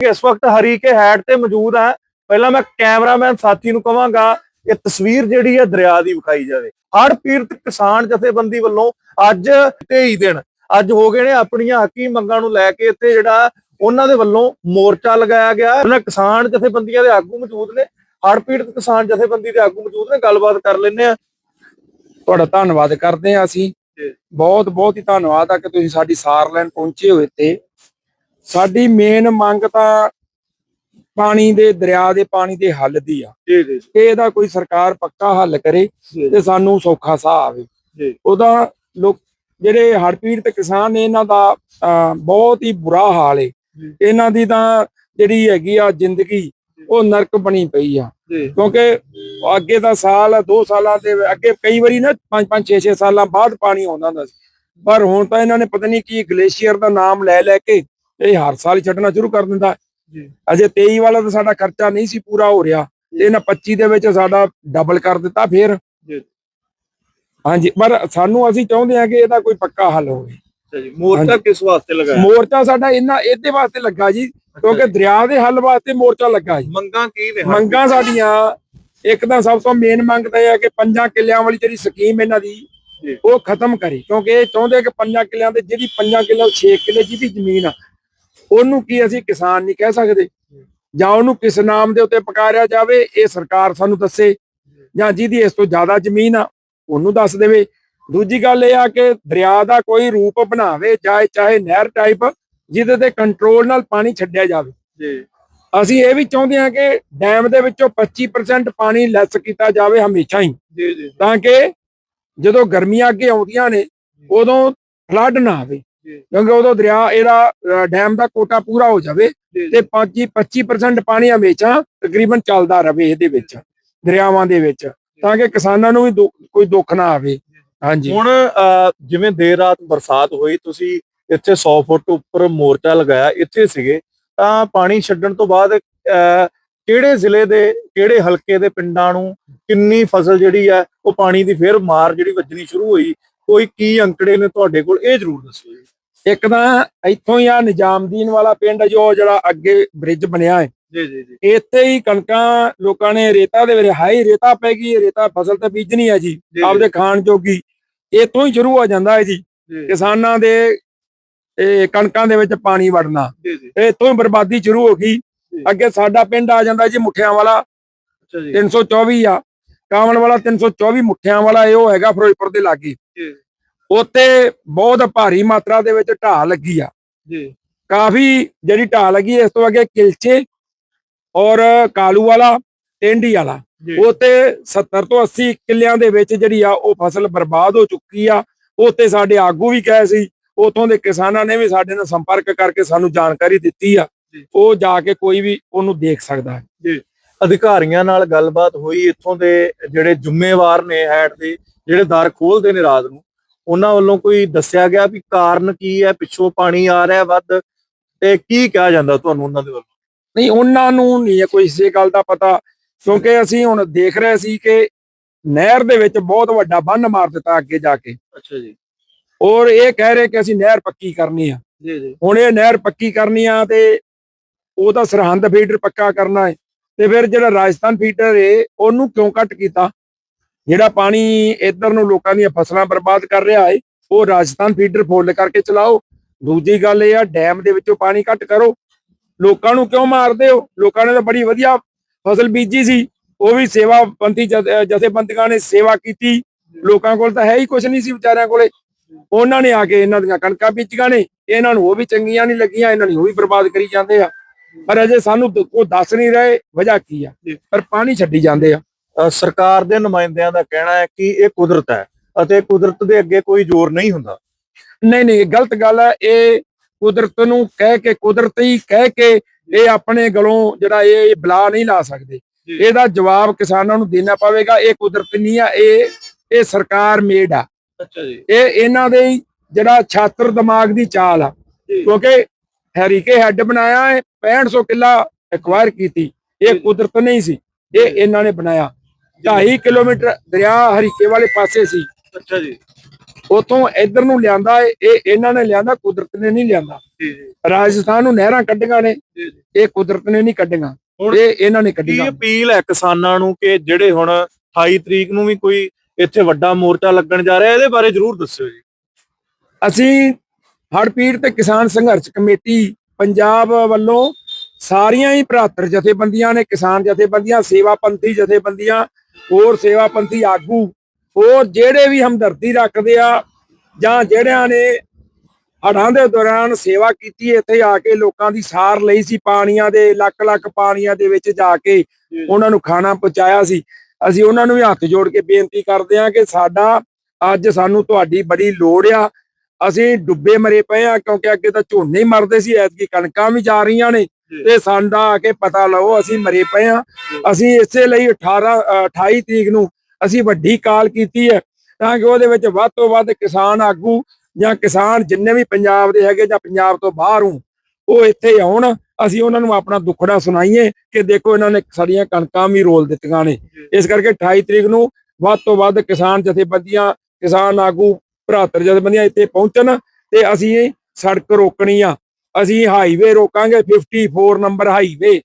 ਇਸ ਵਕਤ ਹਰੀਕੇ ਹੈਡ ਤੇ ਮੌਜੂਦ ਹਾਂ ਪਹਿਲਾਂ ਮੈਂ ਕੈਮਰਾਮੈਨ ਸਾਥੀ ਨੂੰ ਕਹਾਂਗਾ ਇਹ ਤਸਵੀਰ ਜਿਹੜੀ ਹੈ ਦਰਿਆ ਦੀ ਵਿਖਾਈ ਜਾਵੇ। ਹੜ ਪੀੜਤ ਕਿਸਾਨ ਜਥੇਬੰਦੀ ਵੱਲੋਂ ਅੱਜ 23 ਦਿਨ ਅੱਜ ਹੋ ਗਏ ਨੇ ਆਪਣੀਆਂ ਹੱਕੀ ਮੰਗਾਂ ਨੂੰ ਲੈ ਕੇ ਇੱਥੇ ਜਿਹੜਾ ਉਹਨਾਂ ਦੇ ਵੱਲੋਂ ਮੋਰਚਾ ਲਗਾਇਆ ਗਿਆ। ਉਹਨਾਂ ਕਿਸਾਨ ਜਥੇਬੰਦੀਆਂ ਦੇ ਆਗੂ ਮੌਜੂਦ ਨੇ। ਹੜ ਪੀੜਤ ਕਿਸਾਨ ਜਥੇਬੰਦੀ ਦੇ ਆਗੂ ਮੌਜੂਦ ਨੇ। ਗੱਲਬਾਤ ਕਰ ਲੈਂਦੇ ਆ ਤੁਹਾਡਾ ਧੰਨਵਾਦ ਕਰਦੇ ਹਾਂ ਅਸੀਂ। ਬਹੁਤ ਬਹੁਤ ਹੀ ਧੰਨਵਾਦ ਆ ਕਿ ਤੁਸੀਂ ਸਾਡੀ ਸਾਰ ਲੈਣ ਪਹੁੰਚੇ ਹੋਏ ਤੇ ਸਾਡੀ ਮੇਨ ਮੰਗ ਤਾਂ ਪਾਣੀ ਦੇ ਦਰਿਆ ਦੇ ਪਾਣੀ ਦੇ ਹੱਲ ਦੀ ਆ। ਜੀ ਜੀ ਕਿ ਇਹਦਾ ਕੋਈ ਸਰਕਾਰ ਪੱਕਾ ਹੱਲ ਕਰੇ ਤੇ ਸਾਨੂੰ ਸੌਖਾ ਸਾਹ ਆਵੇ। ਜੀ। ਉਹਦਾ ਲੋਕ ਜਿਹੜੇ ਹੜ੍ਹ ਪੀੜਤ ਕਿਸਾਨ ਨੇ ਇਹਨਾਂ ਦਾ ਅਹ, ਬਹੁਤ ਹੀ ਬੁਰਾ ਹਾਲ ਜੀ। ਇਹਨਾਂ ਦੀ ਤਾਂ ਜਿਹੜੀ ਹੈਗੀ ਆ ਜ਼ਿੰਦਗੀ ਉਹ ਨਰਕ ਬਣੀ ਪਈ ਆ। ਜੀ। ਕਿਉਂਕਿ ਅੱਗੇ ਦਾ ਸਾਲ 2 ਸਾਲਾਂ ਦੇ ਅੱਗੇ ਕਈ ਵਾਰੀ ਨਾ 5 5 6 6 ਸਾਲਾਂ ਬਾਅਦ ਪਾਣੀ ਆਉਂਦਾ ਹੁੰਦਾ ਸੀ। ਪਰ ਹੁਣ ਤਾਂ ਇਹਨਾਂ ਨੇ ਪਤਾ ਨਹੀਂ ਕੀ ਗਲੇਸ਼ੀਅਰ ਦਾ ਨਾਮ ਲੈ ਲੈ ਕੇ ਇਹ ਹਰ ਸਾਲ ਹੀ ਛੱਡਣਾ ਸ਼ੁਰੂ ਕਰ ਦਿੰਦਾ। ਜੀ। ਅਜੇ 23 ਵਾਲਾ ਤਾਂ ਸਾਡਾ ਖਰਚਾ ਨਹੀਂ ਸੀ ਪੂਰਾ ਹੋ ਰਿਹਾ। ਤੇ ਇਹਨਾਂ 25 ਦੇ ਵਿੱਚ ਸਾਡਾ ਡਬਲ ਕਰ ਦਿੱਤਾ ਫੇਰ। ਜੀ। ਹਾਂਜੀ ਪਰ ਸਾਨੂੰ ਅਸੀਂ ਚਾਹੁੰਦੇ ਹਾਂ ਕਿ ਇਹਦਾ ਕੋਈ ਪੱਕਾ ਹੱਲ ਹੋਵੇ। ਅੱਛਾ ਜੀ ਮੋਰਚਾ ਕਿਸ ਵਾਸਤੇ ਲਗਾਇਆ ਮੋਰਚਾ ਸਾਡਾ ਇਹਨਾਂ ਇਹਦੇ ਵਾਸਤੇ ਲੱਗਾ ਜੀ ਕਿਉਂਕਿ ਦਰਿਆ ਦੇ ਹੱਲ ਵਾਸਤੇ ਮੋਰਚਾ ਲੱਗਾ ਜੀ। ਮੰਗਾਂ ਕੀ ਨੇ ਮੰਗਾਂ ਸਾਡੀਆਂ ਇੱਕ ਤਾਂ ਸਭ ਤੋਂ ਮੇਨ ਮੰਗ ਤਾਂ ਇਹ ਹੈ ਕਿ ਪੰਜਾਂ ਕਿੱਲਿਆਂ ਵਾਲੀ ਜਿਹੜੀ ਸਕੀਮ ਇਹਨਾਂ ਦੀ। ਉਹ ਖਤਮ ਕਰੇ। ਕਿਉਂਕਿ ਇਹ ਚਾਹੁੰਦੇ ਕਿ ਪੰਜਾਂ ਕਿੱਲਿਆਂ ਦੇ ਜਿਹੜੀ ਪੰਜਾਂ ਕਿੱਲੇ 6 ਕਿੱਲੇ ਜਿਹਦੀ ਜ਼ਮੀਨ ਆ ਉਹਨੂੰ ਕੀ ਅਸੀਂ ਕਿਸਾਨ ਨਹੀਂ ਕਹਿ ਸਕਦੇ? ਜਾਂ ਉਹਨੂੰ ਕਿਸ ਨਾਮ ਦੇ ਉੱਤੇ ਪਕਾਰਿਆ ਜਾਵੇ? ਇਹ ਸਰਕਾਰ ਸਾਨੂੰ ਦੱਸੇ। ਜਾਂ ਜਿਹਦੀ ਇਸ ਤੋਂ ਜ਼ਿਆਦਾ ਜ਼ਮੀਨ ਆ ਉਹਨੂੰ ਦੱਸ ਦੇਵੇ। ਦੂਜੀ ਗੱਲ ਇਹ ਆ ਕਿ ਦਰਿਆ ਦਾ ਕੋਈ ਰੂਪ ਬਣਾਵੇ ਚਾਹੇ ਚਾਹੇ ਨਹਿਰ ਟਾਈਪ ਜਿਹਦੇ ਤੇ ਕੰਟਰੋਲ ਨਾਲ ਪਾਣੀ ਛੱਡਿਆ ਜਾਵੇ। ਜੀ। ਅਸੀਂ ਇਹ ਵੀ ਚਾਹੁੰਦੇ ਹਾਂ ਕਿ ਡੈਮ ਦੇ ਵਿੱਚੋਂ 25% ਪਾਣੀ ਲੈਸ ਕੀਤਾ ਜਾਵੇ ਹਮੇਸ਼ਾ ਹੀ। ਜੀ ਜੀ। ਤਾਂ ਕਿ ਜਦੋਂ ਗਰਮੀਆਂ ਅੱਗੇ ਆਉਂਦੀਆਂ ਨੇ ਉਦੋਂ ਫਲੱਡ ਨਾ ਆਵੇ। ਕਿਉਂਕਿ ਉਦੋਂ ਦਰਿਆ ਇਹਦਾ ਡੈਮ ਦਾ ਕੋਟਾ ਪੂਰਾ ਹੋ ਜਾਵੇ ਤੇ 25 25% ਪਾਣੀ ਹਮੇਸ਼ਾ ਤਕਰੀਬਨ ਚੱਲਦਾ ਰਵੇ ਇਹਦੇ ਵਿੱਚ ਦਰਿਆਵਾਂ ਦੇ ਵਿੱਚ ਤਾਂ ਕਿ ਕਿਸਾਨਾਂ ਨੂੰ ਵੀ ਕੋਈ ਦੁੱਖ ਨਾ ਆਵੇ। ਹਾਂਜੀ। ਹੁਣ ਜਿਵੇਂ ਦੇਰ ਰਾਤ ਬਰਸਾਤ ਹੋਈ ਤੁਸੀਂ ਇੱਥੇ 100 ਫੁੱਟ ਉੱਪਰ ਮੋਰਚਾ ਲਗਾਇਆ ਇੱਥੇ ਸੀਗੇ ਤਾਂ ਪਾਣੀ ਛੱਡਣ ਤੋਂ ਬਾਅਦ ਅਹ, ਕਿਹੜੇ ਜ਼ਿਲ੍ਹੇ ਦੇ ਕਿਹੜੇ ਹਲਕੇ ਦੇ ਪਿੰਡਾਂ ਨੂੰ ਕਿੰਨੀ ਫਸਲ ਜਿਹੜੀ ਹੈ ਉਹ ਪਾਣੀ ਦੀ ਫੇਰ ਮਾਰ ਜਿਹੜੀ ਵੱਜਣੀ ਸ਼ੁਰੂ ਹੋਈ ਕੋਈ ਕੀ ਅੰਕੜੇ ਨੇ ਤੁਹਾਡੇ ਕੋਲ ਇਹ ਜ਼ਰੂਰ ਦੱਸੋ ਜੀ। ਇੱਕ ਤਾਂ ਇੱਥੋਂ ਹੀ ਆ ਨਿਜ਼ਾਮਦੀਨ ਵਾਲਾ ਪਿੰਡ ਜੋ ਜਿਹੜਾ ਅੱਗੇ ਬ੍ਰਿਜ ਬਣਿਆ ਹੈ। ਜੀ ਜੀ ਜੀ। ਇੱਥੇ ਹੀ ਕਣਕਾਂ ਲੋਕਾਂ ਨੇ ਰੇਤਾ ਦੇ ਵਿੱਚ ਹਾਈ ਰੇਤਾ ਪੈ ਗਈ ਰੇਤਾ ਫਸਲ ਤਾਂ ਬੀਜਣੀ ਹੈ ਜੀ। ਆਪਦੇ ਖਾਣ ਜੋਗੀ। ਇੱਥੋਂ ਹੀ ਸ਼ੁਰੂ ਹੋ ਜਾਂਦਾ ਹੈ ਜੀ ਕਿਸਾਨਾਂ ਦੇ ਇਹ ਕਣਕਾਂ ਦੇ ਵਿੱਚ ਪਾਣੀ ਵੜਨਾ। ਜੀ ਜੀ। ਤੇ ਇੱਥੋਂ ਹੀ ਬਰਬਾਦੀ ਸ਼ੁਰੂ ਹੋ ਗਈ। ਅੱਗੇ ਸਾਡਾ ਪਿੰਡ ਆ ਜਾਂਦਾ ਜੀ ਮੁੱਠਿਆਂ ਵਾਲਾ ਅੱਛਾ ਜੀ। 324 ਆ। ਕਾਮਣ ਵਾਲਾ 324 ਮੁੱਠਿਆਂ ਵਾਲਾ ਇਹ ਉਹ ਹੈਗਾ ਫਿਰੋਜ਼ਪੁਰ ਦੇ ਲਾਗੇ। ਜੀ ਉੱਥੇ ਬਹੁਤ ਭਾਰੀ ਮਾਤਰਾ ਦੇ ਵਿੱਚ ਢਾਹ ਲੱਗੀ ਆ। ਜੀ। ਕਾਫੀ ਜਿਹੜੀ ਢਾਹ ਲੱਗੀ ਇਸ ਤੋਂ ਅੱਗੇ ਕਿਲਚੇ ਔਰ ਕਾਲੂ ਵਾਲਾ ਟੈਂਡੀ ਵਾਲਾ। ਜੀ। ਉਹ ਤੇ 70 ਤੋਂ 80 ਕਿੱਲਿਆਂ ਦੇ ਵਿੱਚ ਜਿਹੜੀ ਆ ਉਹ ਫਸਲ ਬਰਬਾਦ ਹੋ ਚੁੱਕੀ ਆ। ਉੱਤੇ ਸਾਡੇ ਆਗੂ ਵੀ ਕਹੇ ਸੀ। ਉਥੋਂ ਦੇ ਕਿਸਾਨਾਂ ਨੇ ਵੀ ਸਾਡੇ ਨਾਲ ਸੰਪਰਕ ਕਰਕੇ ਸਾਨੂੰ ਜਾਣਕਾਰੀ ਦਿੱਤੀ ਆ। ਜੀ। ਉਹ ਜਾ ਕੇ ਕੋਈ ਵੀ ਉਹਨੂੰ ਦੇਖ ਸਕਦਾ ਹੈ। ਅਧਿਕਾਰੀਆਂ ਨਾਲ ਗੱਲਬਾਤ ਹੋਈ। ਇੱਥੋਂ ਦੇ ਜਿਹੜੇ ਜ਼ਿੰਮੇਵਾਰ ਨੇ ਹੈਡ ਦੇ ਜਿਹੜੇ ਦਰ ਖੋਲਦੇ ਨੇ ਰਾਤ ਨੂੰ ਉਹਨਾਂ ਵੱਲੋਂ ਕੋਈ ਦੱਸਿਆ ਗਿਆ ਵੀ ਕਾਰਨ ਕੀ ਹੈ ਪਿੱਛੋਂ ਪਾਣੀ ਆ ਰਿਹਾ ਵੱਧ ਤੇ ਕੀ ਕਿਹਾ ਜਾਂਦਾ ਤੁਹਾਨੂੰ ਉਹਨਾਂ ਦੇ ਵੱਲੋਂ? ਨਹੀਂ ਉਹਨਾਂ ਨੂੰ ਨਹੀਂ ਕੋਈ ਇਸੇ ਗੱਲ ਦਾ ਪਤਾ ਕਿਉਂਕਿ ਅਸੀਂ ਹੁਣ ਦੇਖ ਰਹੇ ਸੀ ਕਿ ਨਹਿਰ ਦੇ ਵਿੱਚ ਬਹੁਤ ਵੱਡਾ ਬੰਨ ਮਾਰ ਦਿੱਤਾ ਅੱਗੇ ਜਾ ਕੇ। ਅੱਛਾ ਜੀ। ਔਰ ਇਹ ਕਹਿ ਰਹੇ ਕਿ ਅਸੀਂ ਨਹਿਰ ਪੱਕੀ ਕਰਨੀ ਆ। ਜੀ ਜੀ। ਹੁਣ ਇਹ ਨਹਿਰ ਪੱਕੀ ਕਰਨੀ ਆ ਤੇ ਉਹਦਾ ਸਰਹੰਦ ਫੀਡਰ ਪੱਕਾ ਕਰਨਾ ਹੈ ਤੇ ਫਿਰ ਜਿਹੜਾ ਰਾਜਸਥਾਨ ਫੀਡਰ ਏ ਉਹਨੂੰ ਕਿਉਂ ਕੱਟ ਕੀਤਾ? ਜਿਹੜਾ ਪਾਣੀ ਇੱਧਰ ਨੂੰ ਲੋਕਾਂ ਦੀਆਂ ਫਸਲਾਂ ਬਰਬਾਦ ਕਰ ਰਿਹਾ ਏ ਉਹ ਰਾਜਸਥਾਨ ਫੀਡਰ ਫੁੱਲ ਕਰਕੇ ਚਲਾਓ। ਦੂਜੀ ਗੱਲ ਇਹ ਆ ਡੈਮ ਦੇ ਵਿੱਚੋਂ ਪਾਣੀ ਕੱਟ ਕਰੋ। ਲੋਕਾਂ ਨੂੰ ਕਿਉਂ ਮਾਰਦੇ ਹੋ? ਲੋਕਾਂ ਨੇ ਤਾਂ ਬੜੀ ਵਧੀਆ ਫਸਲ ਬੀਜੀ ਸੀ। ਉਹ ਵੀ ਸੇਵਾ ਪੰਥੀ ਜਥੇਬੰਦੀਆਂ ਨੇ ਸੇਵਾ ਕੀਤੀ। ਲੋਕਾਂ ਕੋਲ ਤਾਂ ਹੈ ਹੀ ਕੁਝ ਨਹੀਂ ਸੀ ਵਿਚਾਰਿਆਂ ਕੋਲੇ। ਉਹਨਾਂ ਨੇ ਆ ਕੇ ਇਹਨਾਂ ਦੀਆਂ ਕਣਕਾਂ ਬੀਜੀਆਂ ਨੇ। ਇਹਨਾਂ ਨੂੰ ਉਹ ਵੀ ਚੰਗੀਆਂ ਨਹੀਂ ਲੱਗੀਆਂ ਇਹਨਾਂ ਨੇ ਉਹ ਵੀ ਬਰਬਾਦ ਕਰੀ ਜਾਂਦੇ ਆ। ਪਰ ਅਜੇ ਸਾਨੂੰ ਉਹ ਦੱਸ ਨਹੀਂ ਰਹੇ ਵਜ੍ਹਾ ਕੀ ਆ। ਪਰ ਪਾਣੀ ਛੱਡੀ ਜਾਂਦੇ ਆ। ਸਰਕਾਰ ਦੇ ਨੁਮਾਇੰਦਿਆਂ ਦਾ ਕਹਿਣਾ ਹੈ ਕਿ ਇਹ ਕੁਦਰਤ ਹੈ ਅਤੇ ਕੁਦਰਤ ਦੇ ਅੱਗੇ ਕੋਈ ਜ਼ੋਰ ਨਹੀਂ ਹੁੰਦਾ। ਨਹੀਂ ਨਹੀਂ ਇਹ ਗਲਤ ਗੱਲ ਹੈ। ਇਹ ਕੁਦਰਤ ਨੂੰ ਕਹਿ ਕੇ ਕੁਦਰਤੀ ਕਹਿ ਕੇ ਇਹ ਆਪਣੇ ਗਲੋਂ ਜਿਹੜਾ ਇਹ ਬਲਾ ਨਹੀਂ ਲਾ ਸਕਦੇ। ਇਹਦਾ ਜਵਾਬ ਕਿਸਾਨਾਂ ਨੂੰ ਦੇਣਾ ਪਵੇਗਾ। ਇਹ ਕੁਦਰਤ ਨਹੀਂ ਆ ਇਹ ਇਹ ਸਰਕਾਰ ਮੇਡ ਆ। ਅੱਛਾ ਜੀ। ਇਹ ਇਹਨਾਂ ਦੇ ਹੀ ਜਿਹੜਾ ਛਾਤਰ ਦਿਮਾਗ ਦੀ ਚਾਲ ਆ। ਕਿਉਂਕਿ ਹੈਰੀਕੇ ਹੈੱਡ ਬਣਾਇਆ ਹੈ 6500 ਕਿੱਲਾ ਐਕਵਾਇਰ ਕੀਤੀ। ਇਹ। ਕੁਦਰਤ ਨਹੀਂ ਸੀ। ਇਹ ਇਹਨਾਂ ਨੇ ਬਣਾਇਆ। 2.5 ਕਿਲੋਮੀਟਰ ਦਰਿਆ ਹਰੀਕੇ ਵਾਲੇ ਪਾਸੇ ਸੀ। ਅੱਛਾ ਜੀ। ਉਥੋਂ ਇੱਧਰ ਨੂੰ ਲਿਆਂਦਾ ਇਹ ਇਹ ਇਹਨਾਂ ਨੇ ਲਿਆਂਦਾ ਕੁਦਰਤ ਨੇ ਨਹੀਂ ਲਿਆਂਦਾ। ਜੀ ਜੀ। ਰਾਜਸਥਾਨ ਨੂੰ ਨਹਿਰਾਂ ਕੱਢੀਆਂ ਨੇ ਇਹ ਕੁਦਰਤ ਨੇ ਨਹੀਂ ਕੱਢੀਆਂ। ਇਹ ਇਹਨਾਂ ਨੇ ਕੱਢੀਆਂ। ਅਪੀਲ ਹੈ ਕਿਸਾਨਾਂ ਨੂੰ ਕਿ ਜਿਹੜੇ ਹੁਣ 28 ਤਰੀਕ ਨੂੰ ਵੀ ਕੋਈ ਇੱਥੇ ਵੱਡਾ ਮੋਰਚਾ ਲੱਗਣ ਜਾ ਰਿਹਾ ਇਹਦੇ ਬਾਰੇ ਜਰੂਰ ਦੱਸਿਓ ਜੀ। ਅਸੀਂ ਹੜ੍ਹ ਪੀੜਤ ਤੇ ਕਿਸਾਨ ਸੰਘਰਸ਼ ਕਮੇਟੀ ਪੰਜਾਬ ਵੱਲੋਂ ਸਾਰੀਆਂ ਹੀ ਭਰਾਤਰ ਜਥੇਬੰਦੀਆਂ ਨੇ ਕਿਸਾਨ ਜਥੇਬੰਦੀਆਂ ਸੇਵਾਪੰਥੀ ਜਥੇਬੰਦੀਆਂ ਹੋਰ ਸੇਵਾਪੰਥੀ ਆਗੂ ਹੋਰ ਜਿਹੜੇ ਵੀ ਹਮਦਰਦੀ ਰੱਖਦੇ ਆ ਜਾਂ ਜਿਹੜਿਆਂ ਨੇ ਹੜ੍ਹਾਂ ਦੇ ਦੌਰਾਨ ਸੇਵਾ ਕੀਤੀ ਇੱਥੇ ਆ ਕੇ ਲੋਕਾਂ ਦੀ ਸਾਰ ਲਈ ਸੀ ਪਾਣੀਆਂ ਦੇ ਲੱਖ ਲੱਖ ਪਾਣੀਆਂ ਦੇ ਵਿੱਚ ਜਾ ਕੇ ਉਹਨਾਂ ਨੂੰ ਖਾਣਾ ਪਹੁੰਚਾਇਆ ਸੀ। ਅਸੀਂ ਉਹਨਾਂ ਨੂੰ ਵੀ ਹੱਥ ਜੋੜ ਕੇ ਬੇਨਤੀ ਕਰਦੇ ਹਾਂ ਕਿ ਸਾਡਾ ਅੱਜ ਸਾਨੂੰ ਤੁਹਾਡੀ ਬੜੀ ਲੋੜ ਆ। ਅਸੀਂ ਡੁੱਬੇ ਮਰੇ ਪਏ ਆ ਕਿਉਂਕਿ ਅੱਗੇ ਤਾਂ ਝੋਨੇ ਹੀ ਮਰਦੇ ਸੀ ਐਤਕੀ ਕਣਕਾਂ ਵੀ ਜਾ ਰਹੀਆਂ ਨੇ। ਤੇ ਸਾਡਾ ਆ ਕੇ ਪਤਾ ਲਓ ਅਸੀਂ ਮਰੇ ਪਏ ਆ ਅਸੀਂ ਇਸੇ ਲਈ 18 ਅ, 28 ਤਰੀਕ ਨੂੰ ਅਸੀਂ ਵੱਡੀ ਕਾਲ ਕੀਤੀ ਹੈ ਤਾਂ ਕਿ ਉਹਦੇ ਵਿੱਚ ਵੱਧ ਤੋਂ ਵੱਧ ਕਿਸਾਨ ਆਗੂ ਜਾਂ ਕਿਸਾਨ ਜਿੰਨੇ ਵੀ ਪੰਜਾਬ ਦੇ ਹੈਗੇ ਜਾਂ ਪੰਜਾਬ ਤੋਂ ਬਾਹਰ ਹੋਣ ਉਹ ਇੱਥੇ ਆਉਣ। ਅਸੀਂ ਉਹਨਾਂ ਨੂੰ ਆਪਣਾ ਦੁੱਖੜਾ ਸੁਣਾਈਏ ਕਿ ਦੇਖੋ ਇਹਨਾਂ ਨੇ ਸਾਡੀਆਂ ਕਣਕਾਂ ਵੀ ਰੋਲ ਦਿੱਤੀਆਂ ਨੇ। ਇਸ ਕਰਕੇ 28 ਤਰੀਕ ਨੂੰ ਵੱਧ ਤੋਂ ਵੱਧ ਕਿਸਾਨ ਜਥੇਬੰਦੀਆਂ ਕਿਸਾਨ ਆਗੂ ਭਰਾਤਰ ਜਥੇਬੰਦੀਆਂ ਇੱਥੇ ਪਹੁੰਚਣ ਤੇ ਅਸੀਂ ਸੜਕ ਰੋਕਣੀ ਆ। ਅਸੀਂ ਹਾਈਵੇ ਰੋਕਾਂਗੇ 54 ਨੰਬਰ ਹਾਈਵੇ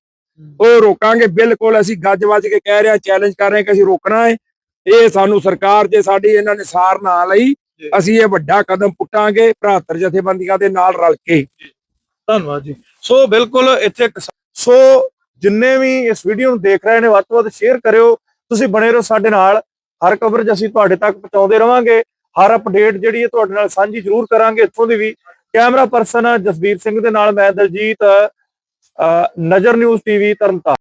ਉਹ ਰੋਕਾਂਗੇ ਬਿਲਕੁਲ ਅਸੀਂ ਗੱਜ ਵੱਜ ਕੇ ਕਹਿ ਰਹੇ ਚੈਲੰਜ ਕਰ ਰਹੇ ਕਿ ਅਸੀਂ ਰੋਕਣਾ ਹੈ। ਇਹ ਸਾਨੂੰ ਸਰਕਾਰ ਜੇ ਸਾਡੀ ਇਹਨਾਂ ਨੇ ਸਾਰ ਨਾ ਲਈ। ਅਸੀਂ ਇਹ ਵੱਡਾ ਕਦਮ ਪੁੱਟਾਂਗੇ ਭਰਾਤਰ ਜਥੇਬੰਦੀਆਂ ਦੇ ਨਾਲ ਰਲ ਕੇ। ਧੰਨਵਾਦ ਜੀ। ਸੋ ਬਿਲਕੁਲ ਇੱਥੇ ਸੋ ਜਿੰਨੇ ਵੀ ਇਸ ਵੀਡੀਓ ਨੂੰ ਦੇਖ ਰਹੇ ਨੇ ਵੱਧ ਤੋਂ ਵੱਧ ਸ਼ੇਅਰ ਕਰਿਓ। ਤੁਸੀਂ ਬਣੇ ਰਹੋ ਸਾਡੇ ਨਾਲ। ਹਰ ਕਵਰੇਜ ਅਸੀਂ ਤੁਹਾਡੇ ਤੱਕ ਪਹੁੰਚਾਉਂਦੇ ਰਵਾਂਗੇ। ਹਰ ਅਪਡੇਟ ਜਿਹੜੀ ਹੈ ਤੁਹਾਡੇ ਨਾਲ ਸਾਂਝੀ ਜ਼ਰੂਰ ਕਰਾਂਗੇ ਇੱਥੋਂ ਦੀ ਵੀ। ਕੈਮਰਾ ਪਰਸਨ ਜਸਵੀਰ ਸਿੰਘ ਦੇ ਨਾਲ ਮੈਂ ਦਲਜੀਤ ਨਜ਼ਰ ਨਿਊਜ਼ ਟੀਵੀ ਤਰਨਤਾਰਨ।